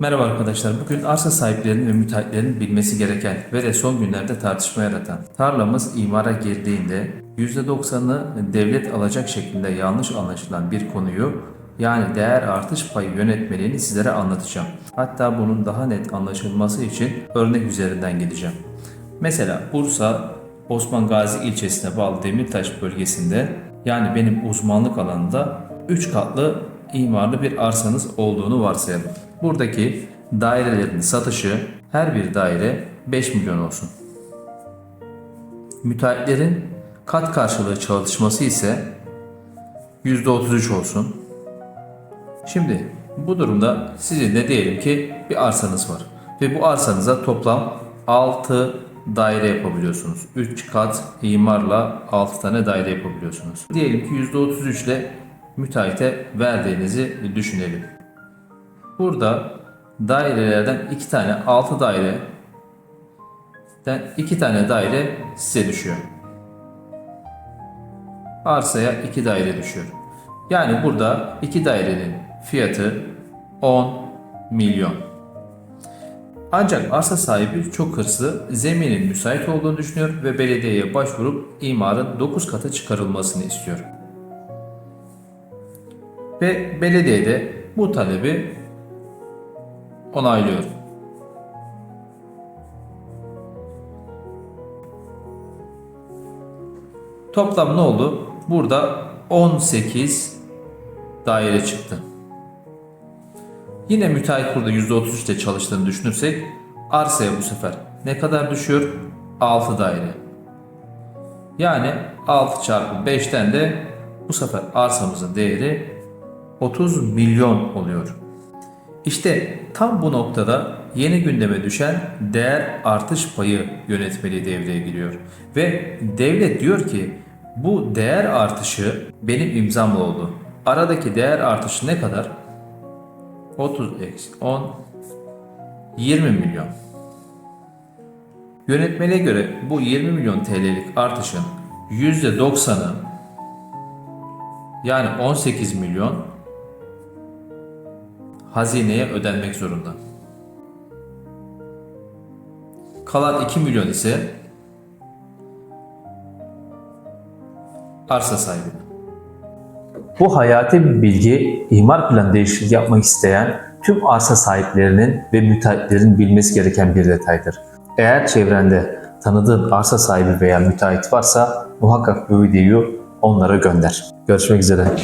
Merhaba arkadaşlar. Bugün arsa sahiplerinin ve müteahhitlerin bilmesi gereken ve de son günlerde tartışma yaratan tarlamız imara girdiğinde %90'ını devlet alacak şeklinde yanlış anlaşılan bir konuyu yani değer artış payı yönetmeliğini sizlere anlatacağım. Hatta bunun daha net anlaşılması için örnek üzerinden gideceğim. Mesela Bursa Osman Gazi ilçesine bağlı Demirtaş bölgesinde yani benim uzmanlık alanında 3 katlı imarlı bir arsanız olduğunu varsayalım. Buradaki dairelerin satışı her bir daire 5 milyon olsun. Müteahhitlerin kat karşılığı çalışması ise %33 olsun. Şimdi bu durumda sizin de diyelim ki bir arsanız var ve bu arsanıza toplam 6 daire yapabiliyorsunuz. 3 kat imarla 6 tane daire yapabiliyorsunuz. Diyelim ki %33 ile müteahhite verdiğinizi düşünelim. Burada dairelerden 2 tane 6 daireden 2 tane daire size düşüyor. Arsaya 2 daire düşüyor. Yani burada 2 dairenin fiyatı 10 milyon. Ancak arsa sahibi çok hırslı, zeminin müsait olduğunu düşünüyor ve belediyeye başvurup imarın 9 katı çıkarılmasını istiyor. Ve belediye de bu talebi onaylıyor. Toplam ne oldu? Burada 18 daire çıktı. Yine müteahhit burada %33 ile çalıştığını düşünürsek arsaya bu sefer ne kadar düşüyor? 6 daire. Yani 6 çarpı 5'ten de bu sefer arsamızın değeri 30 milyon oluyor. İşte tam bu noktada yeni gündeme düşen değer artış payı yönetmeliği devreye giriyor. Ve devlet diyor ki bu değer artışı benim imzamla oldu. Aradaki değer artışı ne kadar? 30 eksi 10 20 milyon. Yönetmeliğe göre bu 20 milyon TL'lik artışın %90'ı yani 18 milyon hazineye ödenmek zorunda. Kalan 2 milyon ise arsa sahibine. Bu hayati bir bilgi imar plan değişikliği yapmak isteyen tüm arsa sahiplerinin ve müteahhitlerin bilmesi gereken bir detaydır. Eğer çevrende tanıdığın arsa sahibi veya müteahhit varsa muhakkak bu videoyu onlara gönder. Görüşmek üzere.